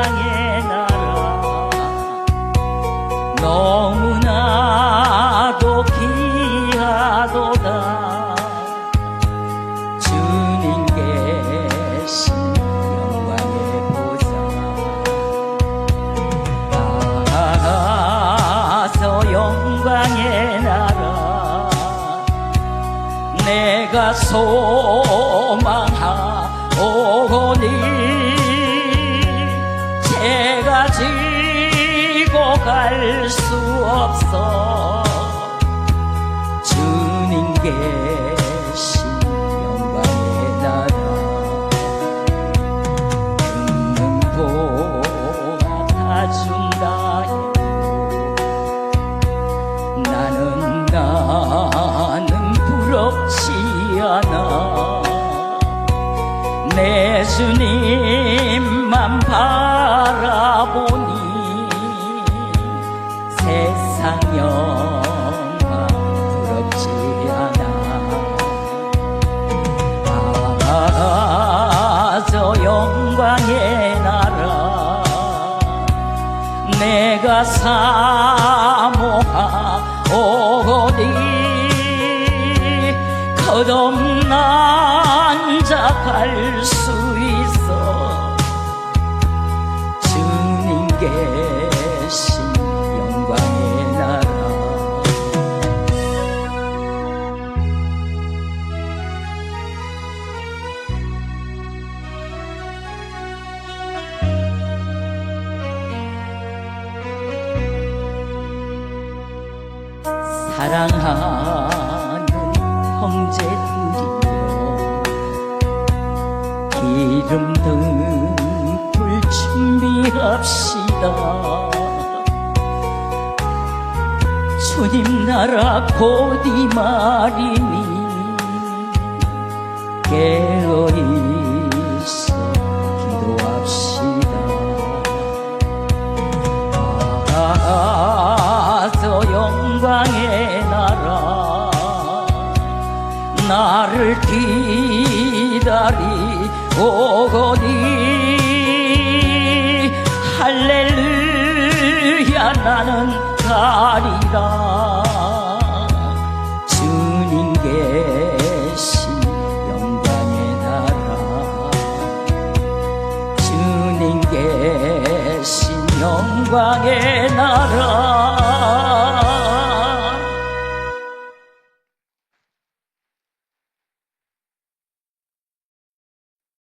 사랑의 나라. 너무나도 귀하도다. 주님 계신 영광의 보좌. 나아가서 영광의 나라. 내가 소망하오니. 제가 지고 갈 수 없어. 주님 계신 영광의 나라 듣는 보가 다 준다. 나는 나는 부럽지 않아. 내 주님 만 바라보니 세상 영광 부럽지 않아. 아, 저 영광의 나라 내가 사모하오니 거듭난 자 갈 수 있어 계신 영광의 나라. 사랑하는 형제들이여 기름 등불 준비 합시다 주님 나라 곧이 말이니 깨어있어 기도합시다. 아, 저 영광의 나라 나를 기다리 오거니 나는 가리라